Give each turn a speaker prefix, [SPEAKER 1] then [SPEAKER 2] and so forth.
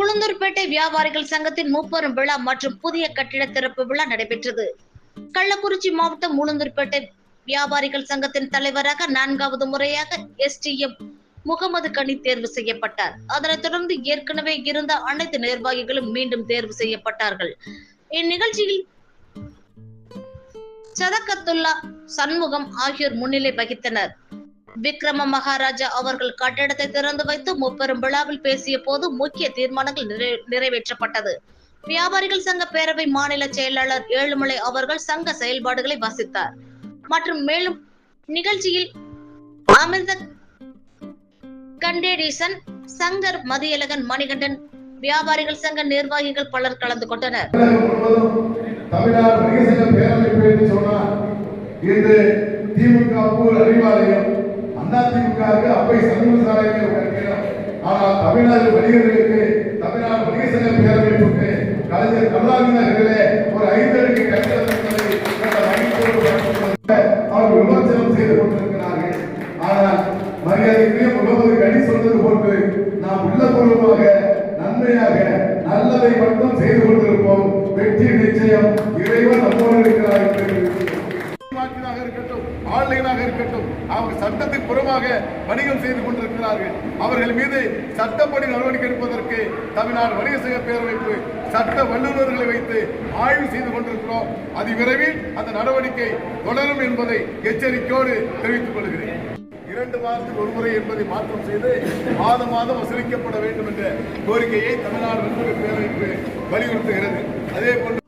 [SPEAKER 1] உளுந்தூர்பேட்டை வியாபாரிகள் சங்கத்தின் முப்பெரும் விழா மற்றும் புதிய கட்டிட திறப்பு விழா நடைபெற்றது. கள்ளக்குறிச்சி மாவட்டம் உளுந்தூர்பேட்டை வியாபாரிகள் சங்கத்தின் தலைவராக நான்காவது முறையாக எஸ்டிஎம் முகமது கனி தேர்வு செய்யப்பட்டார். அதனைத் தொடர்ந்து ஏற்கனவே இருந்த அனைத்து நிர்வாகிகளும் மீண்டும் தேர்வு செய்யப்பட்டார்கள். இந்நிகழ்ச்சியில் சதகத்துல்லா சண்முகம் ஆகியோர் முன்னிலை வகித்தனர். விக்ரம மகாராஜா அவர்கள் கட்டடத்தை திறந்து வைத்து முப்பெரும் விழாவில் பேசிய போது முக்கிய தீர்மானங்கள் நிறை- நிறைவேற்றப்பட்டது. வியாபாரிகள் சங்க பேரவை மாநில செயலாளர் ஏழுமலை அவர்கள் சங்க செயல்பாடுகளை வாசித்தார். மற்றும் மேலும் நிகழ்ச்சியில் அமிர்த கண்டேடிசன் சங்கர் மதியழகன் மணிகண்டன் வியாபாரிகள் சங்க நிர்வாகிகள் பலர் கலந்து கொண்டனர்.
[SPEAKER 2] தமிழ்நாடு பேரவை என்று சொன்னார் இன்று திமுக அறிவாலயம் அதிமுகவுக்கு அப்பை சமூக சாலையில் ஒரு ஆனால் தமிழ்நாடு வணிகர்களுக்கு தமிழ்நாடு வணிக சங்க பேரவை கொண்டு கலைஞர் கருணாநிதி நகரிலே ஒரு ஐந்தடுக்கு கட்டிடம் என்பதை கடந்த விமர்சனம் செய்து கொண்டிருக்கிறார்கள். ஆனால் மரியாதைக்குரிய முகமது கனி சொல்வது போன்று நாம் உள்ளபூர்வமாக நன்மையாக நல்லதை மட்டும் செய்து கொண்டிருப்போம். வெற்றி ஆன்லைனாக இருக்கட்டும். அவங்க சட்டத்தின் புறமாக வணிகம் செய்து கொண்டிருக்கிறார்கள். அவர்கள் மீது சட்டப்படி நடவடிக்கை எடுப்பதற்கு தமிழ்நாடு வணிக சங்க பேரமைப்பு சட்ட வல்லுநர்களை வைத்து ஆய்வு செய்து கொண்டிருக்கிறோம். அது விரைவில் அந்த நடவடிக்கை தொடரும் என்பதை எச்சரிக்கையோடு தெரிவித்துக் கொள்கிறேன். இரண்டு வாரத்துக்கு ஒரு முறை என்பதை மாற்றம் செய்து மாதம் மாதம் வசூலிக்கப்பட வேண்டும் என்ற கோரிக்கையை தமிழ்நாடு வன்முறை பேரமைப்பு வலியுறுத்துகிறது. அதே போன்று